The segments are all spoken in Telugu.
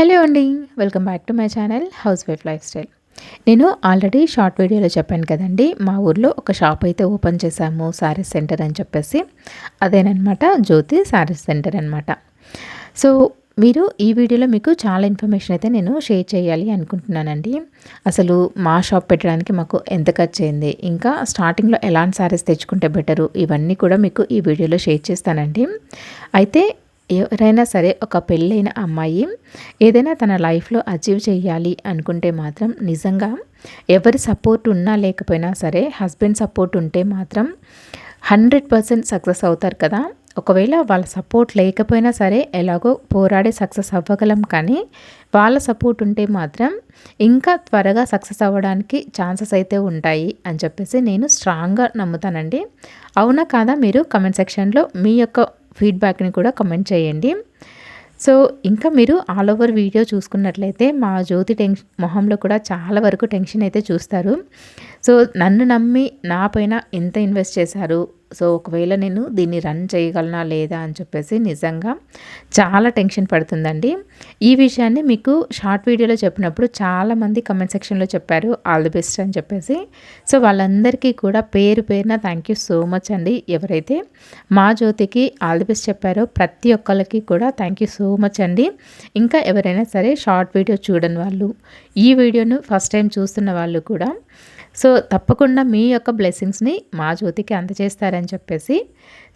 హలో అండి welcome back to my channel housewife lifestyle. నేను ఆల్రెడీ షార్ట్ వీడియోలో చెప్పాను కదండి మా ఊర్లో ఒక షాప్ అయితే ఓపెన్ చేశాము శారీస్ సెంటర్ అని చెప్పేసి. అదేనమాట జ్యోతి శారీస్ సెంటర్ అనమాట సో మీరు ఈ వీడియోలో మీకు చాలా ఇన్ఫర్మేషన్ అయితే నేను షేర్ చేయాలి అనుకుంటున్నానండి. అసలు మా షాప్ పెట్టడానికి మాకు ఎంత ఖర్చు అయింది ఇంకా స్టార్టింగ్లో ఎలాంటి శారీస్ తెచ్చుకుంటే బెటరు ఇవన్నీ కూడా మీకు ఈ వీడియోలో షేర్ చేస్తానండి. అయితే ఎవరైనా సరే ఒక పెళ్ళైన అమ్మాయి ఏదైనా తన లైఫ్లో అచీవ్ చేయాలి అనుకుంటే మాత్రం నిజంగా ఎవరి సపోర్ట్ ఉన్నా లేకపోయినా సరే హస్బెండ్ సపోర్ట్ ఉంటే మాత్రం హండ్రెడ్ పర్సెంట్ సక్సెస్ అవుతారు కదా. ఒకవేళ వాళ్ళ సపోర్ట్ లేకపోయినా సరే ఎలాగో పోరాడే సక్సెస్ అవ్వగలం కానీ వాళ్ళ సపోర్ట్ ఉంటే మాత్రం ఇంకా త్వరగా సక్సెస్ అవ్వడానికి ఛాన్సెస్ అయితే ఉంటాయి అని చెప్పేసి నేను స్ట్రాంగ్గా నమ్ముతానండి. అవునా కాదా మీరు? కమెంట్ సెక్షన్లో మీ యొక్క ఫీడ్బ్యాక్ని కూడా కమెంట్ చేయండి. సో ఇంకా మీరు ఆల్ ఓవర్ వీడియో చూసుకున్నట్లయితే మా జ్యోతి టెన్షన్ మొహంలో కూడా చాలా వరకు టెన్షన్ అయితే చూస్తారు. సో నన్ను నమ్మి నా పైన ఎంత ఇన్వెస్ట్ చేశారు సో ఒకవేళ నేను దీన్ని రన్ చేయగలనా లేదా అని చెప్పేసి నిజంగా చాలా టెన్షన్ పడుతుందండి. ఈ విషయాన్ని మీకు షార్ట్ వీడియోలో చెప్పినప్పుడు చాలామంది కమెంట్ సెక్షన్లో చెప్పారు. ఆల్ ది బెస్ట్ అని చెప్పేసి. సో వాళ్ళందరికీ కూడా పేరు పేరున థ్యాంక్ యూ సో మచ్ అండి. ఎవరైతే మా జ్యోతికి ఆల్ ది బెస్ట్ చెప్పారో ప్రతి ఒక్కరికి కూడా థ్యాంక్ యూ సో మచ్ అండి. ఇంకా ఎవరైనా సరే షార్ట్ వీడియో చూడని వాళ్ళు ఈ వీడియోను ఫస్ట్ టైం చూస్తున్న వాళ్ళు కూడా సో తప్పకుండా మీ యొక్క బ్లెస్సింగ్స్ని మా జ్యోతికి అందజేస్తారని చెప్పేసి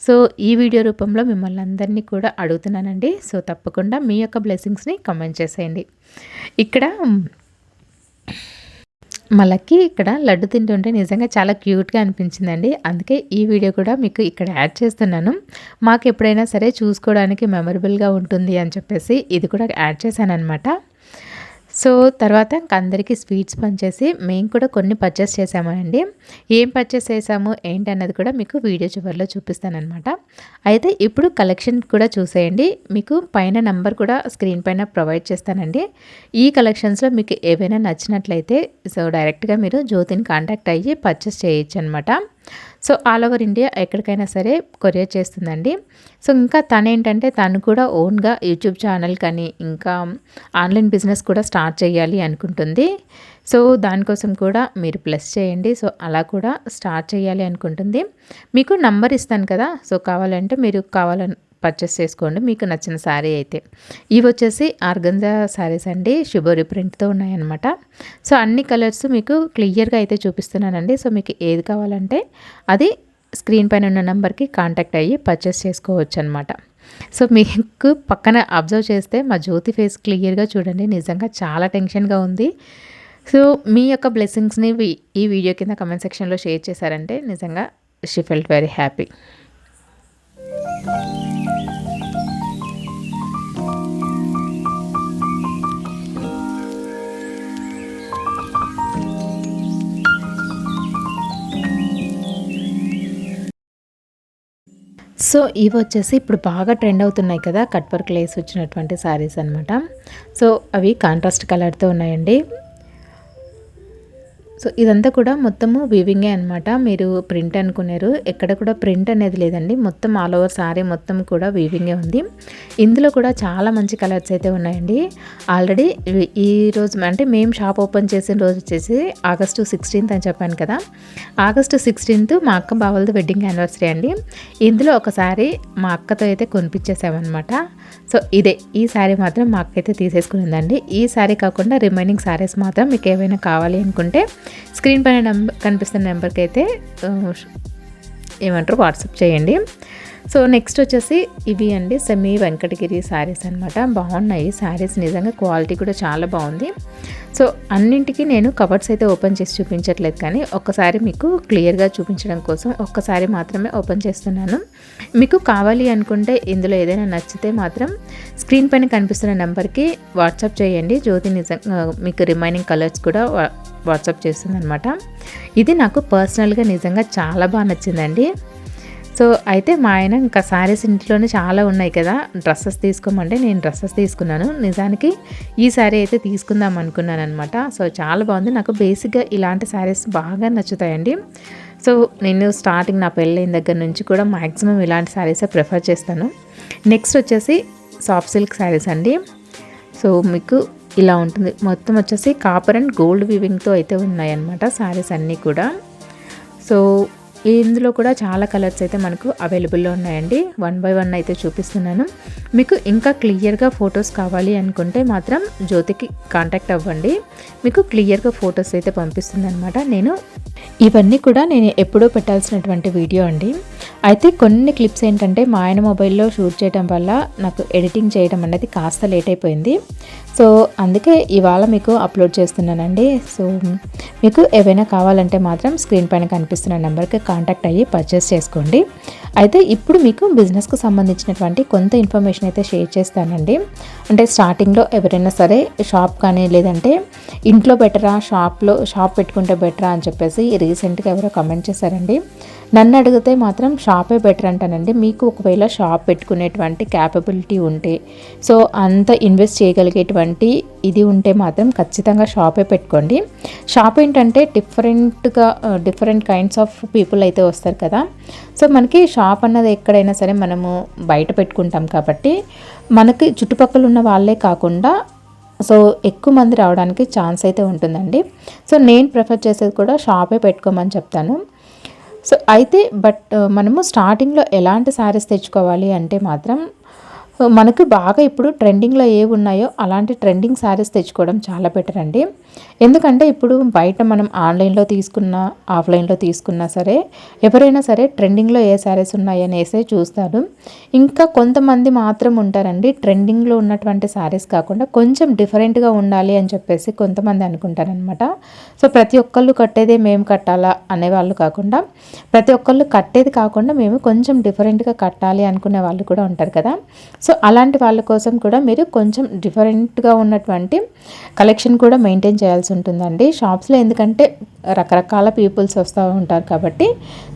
సో ఈ వీడియో రూపంలో మిమ్మల్ని అందరినీ కూడా అడుగుతున్నానండి. సో తప్పకుండా మీ యొక్క బ్లెస్సింగ్స్ని కమెంట్ చేసేయండి. ఇక్కడ మళ్ళీ ఇక్కడ లడ్డు తింటుంటే నిజంగా చాలా క్యూట్గా అనిపించిందండి. అందుకే ఈ వీడియో కూడా మీకు ఇక్కడ యాడ్ చేస్తున్నాను. మాకు ఎప్పుడైనా సరే చూసుకోవడానికి మెమరబుల్గా ఉంటుంది అని చెప్పేసి ఇది కూడా యాడ్ చేశాను అనమాట సో తర్వాత ఇంక అందరికీ స్వీట్స్ పంచేసి మేము కూడా కొన్ని పర్చేస్ చేసామండి. ఏం పర్చేస్ చేసాము ఏంటి అన్నది కూడా మీకు వీడియో చివరిలో చూపిస్తానమాట అయితే ఇప్పుడు కలెక్షన్ కూడా చూసేయండి. మీకు పైన నంబర్ కూడా స్క్రీన్ పైన ప్రొవైడ్ చేస్తానండి. ఈ కలెక్షన్స్లో మీకు ఏవైనా నచ్చినట్లయితే సో డైరెక్ట్గా మీరు జ్యోతిని కాంటాక్ట్ అయ్యి పర్చేస్ చేయొచ్చు అనమాట సో ఆల్ ఓవర్ ఇండియా ఎక్కడికైనా సరే కొరియర్ చేస్తుందండి. సో ఇంకా తను ఏంటంటే తను కూడా ఓన్గా యూట్యూబ్ ఛానల్ కానీ ఇంకా ఆన్లైన్ బిజినెస్ కూడా స్టార్ట్ చేయాలి అనుకుంటుంది. సో దానికోసం కూడా మీరు ప్లస్ చేయండి. సో అలా కూడా స్టార్ట్ చేయాలి అనుకుంటుంది. మీకు నంబర్ ఇస్తాను కదా. సో కావాలంటే మీరు కావాలని పర్చేస్ చేసుకోండి మీకు నచ్చిన శారీ అయితే. ఇవి వచ్చేసి ఆర్గంజా శారీస్ అండి షుబోరి ప్రింట్తో ఉన్నాయన్నమాట. సో అన్ని కలర్స్ మీకు క్లియర్గా అయితే చూపిస్తున్నానండి. సో మీకు ఏది కావాలంటే అది స్క్రీన్ పైన ఉన్న నెంబర్కి కాంటాక్ట్ అయ్యి పర్చేస్ చేసుకోవచ్చు అనమాట సో మీకు పక్కన అబ్జర్వ్ చేస్తే మా జ్యోతి ఫేస్ క్లియర్గా చూడండి నిజంగా చాలా టెన్షన్గా ఉంది. సో మీ యొక్క బ్లెస్సింగ్స్ని ఈ వీడియో కింద కమెంట్ సెక్షన్లో షేర్ చేశారంటే నిజంగా she felt very happy. So ఇవి వచ్చేసి ఇప్పుడు బాగా ట్రెండ్ అవుతున్నాయి కదా కట్ వర్క్ లేస్ వచ్చినటువంటి శారీస్ అనమాట సో అవి కాంట్రాస్ట్ కలర్తో ఉన్నాయండి. సో ఇదంతా కూడా మొత్తము వీవింగే అనమాట మీరు ప్రింట్ అనుకున్నారు. ఎక్కడ కూడా ప్రింట్ అనేది లేదండి. మొత్తం ఆల్ ఓవర్ సారీ మొత్తం కూడా వీవింగే ఉంది. ఇందులో కూడా చాలా మంచి కలర్స్ అయితే ఉన్నాయండి. ఆల్రెడీ ఈ రోజు అంటే మేము షాప్ ఓపెన్ చేసిన రోజు వచ్చేసి ఆగస్టు సిక్స్టీన్త్ అని చెప్పాను కదా. ఆగస్టు సిక్స్టీన్త్ మా అక్క బావలది వెడ్డింగ్ యానివర్సరీ అండి. ఇందులో ఒక సారీ మా అక్కతో అయితే కొనిపించేసామన్నమాట. సో ఇదే ఈ శారీ మాత్రం మాకైతే తీసేసుకునిందండి. ఈ శారీ కాకుండా రిమైనింగ్ శారీస్ మాత్రం మీకు ఏమైనా కావాలి అనుకుంటే స్క్రీన్ పైన నెంబర్ కనిపిస్తున్న నెంబర్కి అయితే ఏమంటారు వాట్సాప్ చేయండి. సో నెక్స్ట్ వచ్చేసి ఇవి అండి సెమీ వెంకటగిరి శారీస్ అనమాట బాగున్నాయి. శారీస్ నిజంగా క్వాలిటీ కూడా చాలా బాగుంది. సో అన్నింటికి నేను కవర్స్ అయితే ఓపెన్ చేసి చూపించట్లేదు కానీ ఒక్కసారి మీకు క్లియర్గా చూపించడం కోసం ఒక్కసారి మాత్రమే ఓపెన్ చేస్తున్నాను. మీకు కావాలి అనుకుంటే ఇందులో ఏదైనా నచ్చితే మాత్రం స్క్రీన్ పైన కనిపిస్తున్న నెంబర్కి వాట్సాప్ చేయండి. జ్యోతి నిజంగా మీకు రిమైనింగ్ కలర్స్ కూడా వాట్సాప్ చేస్తుంది అనమాట ఇది నాకు పర్సనల్గా నిజంగా చాలా బాగా నచ్చిందండి. సో అయితే మా ఆయన ఇంకా శారీస్ ఇంట్లోనే చాలా ఉన్నాయి కదా. డ్రెస్సెస్ తీసుకోమంటే నేను డ్రెస్సెస్ తీసుకున్నాను. నిజానికి ఈ శారీ అయితే తీసుకుందాం అనుకున్నాను అనమాట సో చాలా బాగుంది. నాకు బేసిక్గా ఇలాంటి శారీస్ బాగా నచ్చుతాయండి. సో నేను స్టార్టింగ్ నా పెళ్ళైన దగ్గర నుంచి కూడా మ్యాక్సిమం ఇలాంటి శారీసే ప్రిఫర్ చేస్తాను. నెక్స్ట్ వచ్చేసి సాఫ్ట్ సిల్క్ శారీస్ అండి. సో మీకు ఇలా ఉంటుంది. మొత్తం వచ్చేసి కాపర్ అండ్ గోల్డ్ వివింగ్తో అయితే ఉన్నాయన్నమాట శారీస్ అన్నీ కూడా. సో ఇందులో కూడా చాలా కలర్స్ అయితే మనకు అవైలబుల్లో ఉన్నాయండి. వన్ బై వన్ అయితే చూపిస్తున్నాను. మీకు ఇంకా క్లియర్గా ఫొటోస్ కావాలి అనుకుంటే మాత్రం జ్యోతికి కాంటాక్ట్ అవ్వండి. మీకు క్లియర్గా ఫొటోస్ అయితే పంపిస్తుంది అనమాట నేను ఇవన్నీ కూడా నేను ఎప్పుడో పెట్టాల్సినటువంటి వీడియో అండి. అయితే కొన్ని క్లిప్స్ ఏంటంటే మా ఆయన మొబైల్లో షూట్ చేయడం వల్ల నాకు ఎడిటింగ్ చేయడం అనేది కాస్త లేట్ అయిపోయింది. సో అందుకే ఇవాళ మీకు అప్లోడ్ చేస్తున్నానండి. సో మీకు ఏవైనా కావాలంటే మాత్రం స్క్రీన్ పైన కనిపిస్తున్న నెంబర్కి కాంటాక్ట్ అయ్యి పర్చేస్ చేసుకోండి. అయితే ఇప్పుడు మీకు బిజినెస్కు సంబంధించినటువంటి కొంత ఇన్ఫర్మేషన్ అయితే షేర్ చేస్తానండి. అంటే స్టార్టింగ్లో ఎవరైనా సరే షాప్ కానీ లేదంటే ఇంట్లో బెటరా షాప్లో షాప్ పెట్టుకుంటే బెటరా అని చెప్పేసి రీసెంట్గా ఎవరో కమెంట్ చేశారండి. నన్ను అడిగితే మాత్రం షాపే బెటర్ అంటానండి. మీకు ఒకవేళ షాప్ పెట్టుకునేటువంటి క్యాపబిలిటీ ఉంటే సో అంత ఇన్వెస్ట్ చేయగలిగేటువంటి ఇది ఉంటే మాత్రం ఖచ్చితంగా షాపే పెట్టుకోండి. షాప్ ఏంటంటే డిఫరెంట్గా డిఫరెంట్ కైండ్స్ ఆఫ్ పీపుల్ అయితే వస్తారు కదా. సో మనకి షాప్ అన్నది ఎక్కడైనా సరే మనము బయట పెట్టుకుంటాం కాబట్టి మనకి చుట్టుపక్కల ఉన్న వాళ్ళే కాకుండా సో ఎక్కువ మంది రావడానికి ఛాన్స్ అయితే ఉంటుందండి. సో నేను ప్రిఫర్ చేసేది కూడా షాపే పెట్టుకోమని చెప్తాను. సో అయితే బట్ uh, మనము స్టార్టింగ్లో ఎలాంటి శారీస్ తెచ్చుకోవాలి అంటే మాత్రం మనకు బాగా ఇప్పుడు ట్రెండింగ్లో ఏవి ఉన్నాయో అలాంటి ట్రెండింగ్ శారీస్ తెచ్చుకోవడం చాలా బెటర్ అండి. ఎందుకంటే ఇప్పుడు బయట మనం ఆన్లైన్లో తీసుకున్నా ఆఫ్లైన్లో తీసుకున్నా సరే ఎవరైనా సరే ట్రెండింగ్లో ఏ శారీస్ ఉన్నాయనేసే చూస్తారు. ఇంకా కొంతమంది మాత్రం ఉంటారండి ట్రెండింగ్లో ఉన్నటువంటి శారీస్ కాకుండా కొంచెం డిఫరెంట్గా ఉండాలి అని చెప్పేసి కొంతమంది అనుకుంటారనమాట సో ప్రతి ఒక్కళ్ళు కట్టేదే మేము కట్టాలా అనేవాళ్ళు కాకుండా ప్రతి ఒక్కళ్ళు కట్టేది కాకుండా మేము కొంచెం డిఫరెంట్గా కట్టాలి అనుకునే వాళ్ళు కూడా ఉంటారు కదా. సో అలాంటి వాళ్ళ కోసం కూడా మీరు కొంచెం డిఫరెంట్గా ఉన్నటువంటి కలెక్షన్ కూడా మెయింటైన్ చేయాల్సి ఉంటుందండి. షాప్స్లో ఎందుకంటే రకరకాల పీపుల్స్ వస్తూ ఉంటారు కాబట్టి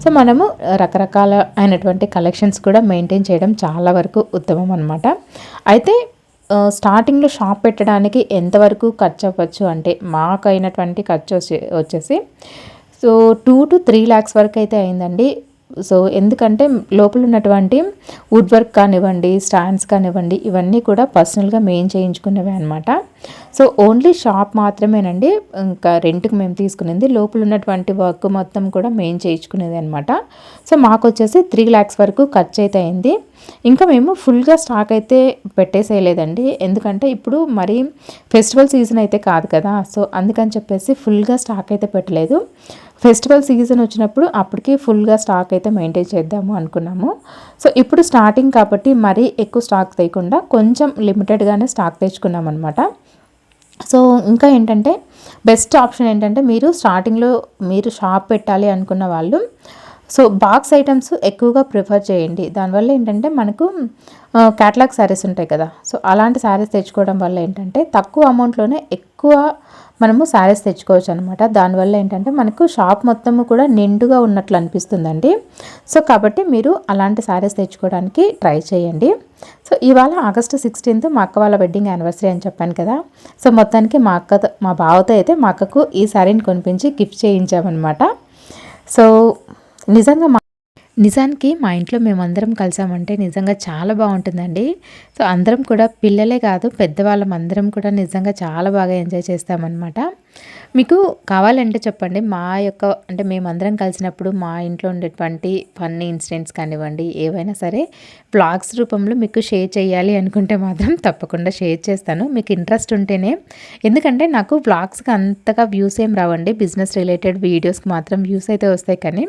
సో మనము రకరకాల అయినటువంటి కలెక్షన్స్ కూడా మెయింటైన్ చేయడం చాలా వరకు ఉత్తమం అనమాట అయితే స్టార్టింగ్లో షాప్ పెట్టడానికి ఎంతవరకు ఖర్చు అవ్వచ్చు అంటే మాకు అయినటువంటి ఖర్చు వచ్చేసి so two to three lakhs వరకు అయితే అయిందండి. సో ఎందుకంటే లోపల ఉన్నటువంటి వుడ్ వర్క్ కానివ్వండి స్టాండ్స్ కానివ్వండి ఇవన్నీ కూడా పర్సనల్గా మెయిన్ చేయించుకునేవి అనమాట సో ఓన్లీ షాప్ మాత్రమేనండి ఇంకా రెంట్కి మేము తీసుకునేది. లోపల ఉన్నటువంటి వర్క్ మొత్తం కూడా మెయిన్ చేయించుకునేది అనమాట సో మాకు వచ్చేసి త్రీ ల్యాక్స్ వరకు ఖర్చు అయితే అయింది ఇంకా మేము ఫుల్గా స్టాక్ అయితే పెట్టేసేయలేదండి. ఎందుకంటే ఇప్పుడు మరి ఫెస్టివల్ సీజన్ అయితే కాదు కదా. సో అందుకని చెప్పేసి ఫుల్గా స్టాక్ అయితే పెట్టలేదు. ఫెస్టివల్ సీజన్ వచ్చినప్పుడు అప్పటికి ఫుల్గా స్టాక్ అయితే మెయింటైన్ చేద్దాము అనుకున్నాము. సో ఇప్పుడు స్టార్టింగ్ కాబట్టి మరీ ఎక్కువ స్టాక్ తీయకుండా కొంచెం లిమిటెడ్గానే స్టాక్ తెచ్చుకున్నాం అనమాట సో ఇంకా ఏంటంటే బెస్ట్ ఆప్షన్ ఏంటంటే మీరు స్టార్టింగ్లో మీరు షాప్ పెట్టాలి అనుకున్న వాళ్ళు సో బాక్స్ ఐటమ్స్ ఎక్కువగా ప్రిఫర్ చేయండి. దానివల్ల ఏంటంటే మనకు క్యాటలాగ్ శారీస్ ఉంటాయి కదా. సో అలాంటి శారీస్ తెచ్చుకోవడం వల్ల ఏంటంటే తక్కువ అమౌంట్లోనే ఎక్కువ మనము శారీస్ తెచ్చుకోవచ్చు అనమాట దానివల్ల ఏంటంటే మనకు షాప్ మొత్తము కూడా నిండుగా ఉన్నట్లు అనిపిస్తుందండి. సో కాబట్టి మీరు అలాంటి శారీస్ తెచ్చుకోవడానికి ట్రై చేయండి. సో ఇవాళ ఆగస్టు సిక్స్టీన్త్ మా అక్క వాళ్ళ వెడ్డింగ్ యానివర్సరీ అని చెప్పాను కదా. సో మొత్తానికి మా అక్క మా బావతో అయితే మా అక్కకు ఈ శారీని కొనిపించి గిఫ్ట్ చేయించామన్నమాట. సో నిజంగా మా నిజానికి మా ఇంట్లో మేమందరం కలిసామంటే నిజంగా చాలా బాగుంటుందండి. సో అందరం కూడా పిల్లలే కాదు పెద్దవాళ్ళం అందరం కూడా నిజంగా చాలా బాగా ఎంజాయ్ చేస్తామన్నమాట. మీకు కావాలంటే చెప్పండి మా యొక్క అంటే మేమందరం కలిసినప్పుడు మా ఇంట్లో ఉండేటువంటి ఫన్నీ ఇన్సిడెంట్స్ కానివ్వండి ఏవైనా సరే బ్లాగ్స్ రూపంలో మీకు షేర్ చేయాలి అనుకుంటే మాత్రం తప్పకుండా షేర్ చేస్తాను. మీకు ఇంట్రెస్ట్ ఉంటేనే ఎందుకంటే నాకు బ్లాగ్స్కి అంతగా వ్యూస్ ఏం రావండి బిజినెస్ రిలేటెడ్ వీడియోస్కి మాత్రం వ్యూస్ అయితే వస్తాయి కానీ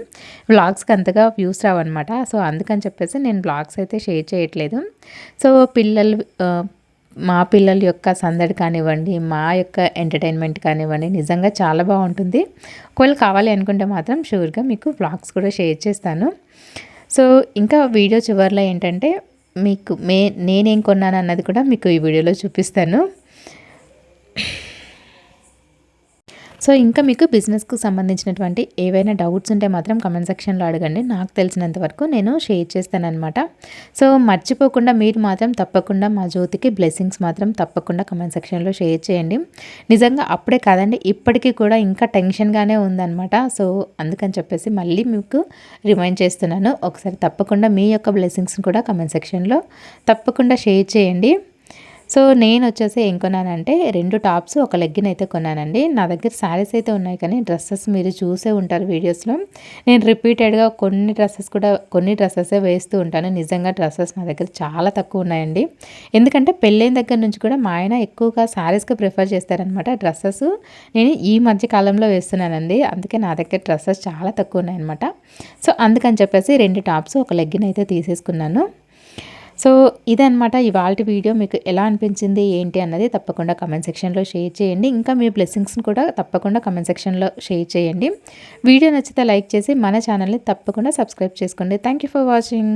బ్లాగ్స్కి అంతగా వ్యూస్ రావన్నమాట. సో అందుకని చెప్పేసి నేను బ్లాగ్స్ అయితే షేర్ చేయట్లేదు. సో పిల్లలు మా పిల్లల యొక్క సందడి కానివ్వండి మా యొక్క ఎంటర్టైన్మెంట్ కానివ్వండి నిజంగా చాలా బాగుంటుంది. ఒకవేళ కావాలి అనుకుంటే మాత్రం షూర్గా మీకు బ్లాగ్స్ కూడా షేర్ చేస్తాను. సో ఇంకా వీడియో చివరిలో ఏంటంటే మీకు మే నేనేం కొన్నాను అన్నది కూడా మీకు ఈ వీడియోలో చూపిస్తాను. సో ఇంకా మీకు బిజినెస్కు సంబంధించినటువంటి ఏవైనా డౌట్స్ ఉంటే మాత్రం కమెంట్ సెక్షన్లో అడగండి. నాకు తెలిసినంత వరకు నేను షేర్ చేస్తానమాట సో మర్చిపోకుండా మీరు మాత్రం తప్పకుండా మా జ్యోతికి బ్లెస్సింగ్స్ మాత్రం తప్పకుండా కమెంట్ సెక్షన్లో షేర్ చేయండి. నిజంగా అప్పుడే కాదండి ఇప్పటికీ కూడా ఇంకా టెన్షన్గానే ఉందన్నమాట. సో అందుకని చెప్పేసి మళ్ళీ మీకు రిమైండ్ చేస్తున్నాను. ఒకసారి తప్పకుండా మీ యొక్క బ్లెస్సింగ్స్ని కూడా కమెంట్ సెక్షన్లో తప్పకుండా షేర్ చేయండి. సో నేను వచ్చేసి ఏం కొన్నానంటే రెండు టాప్స్ ఒక లెగ్గిన్ అయితే కొన్నానండి. నా దగ్గర శారీస్ అయితే ఉన్నాయి కానీ డ్రెస్సెస్ మీరు చూసే ఉంటారు వీడియోస్లో. నేను రిపీటెడ్గా కొన్ని డ్రెస్సెస్ కూడా కొన్ని డ్రెస్సెసే వేస్తూ ఉంటాను. నిజంగా డ్రెస్సెస్ నా దగ్గర చాలా తక్కువ ఉన్నాయండి. ఎందుకంటే పెళ్ళైన దగ్గర నుంచి కూడా మా ఆయన ఎక్కువగా శారీస్కి ప్రిఫర్ చేస్తారనమాట డ్రెస్సెస్. నేను ఈ మధ్య కాలంలో వేస్తున్నానండి. అందుకే నా దగ్గర డ్రెస్సెస్ చాలా తక్కువ ఉన్నాయన్నమాట. సో అందుకని చెప్పేసి రెండు టాప్స్ ఒక లెగ్గిన్ అయితే తీసేసుకున్నాను. సో ఇదనమాట ఇవాళ వీడియో. మీకు ఎలా అనిపించింది ఏంటి అన్నది తప్పకుండా కమెంట్ సెక్షన్లో షేర్ చేయండి. ఇంకా మీ బ్లెస్సింగ్స్ని కూడా తప్పకుండా కమెంట్ సెక్షన్లో షేర్ చేయండి. వీడియో నచ్చితే లైక్ చేసి మన ఛానల్ని తప్పకుండా సబ్స్క్రైబ్ చేసుకోండి. Thank for watching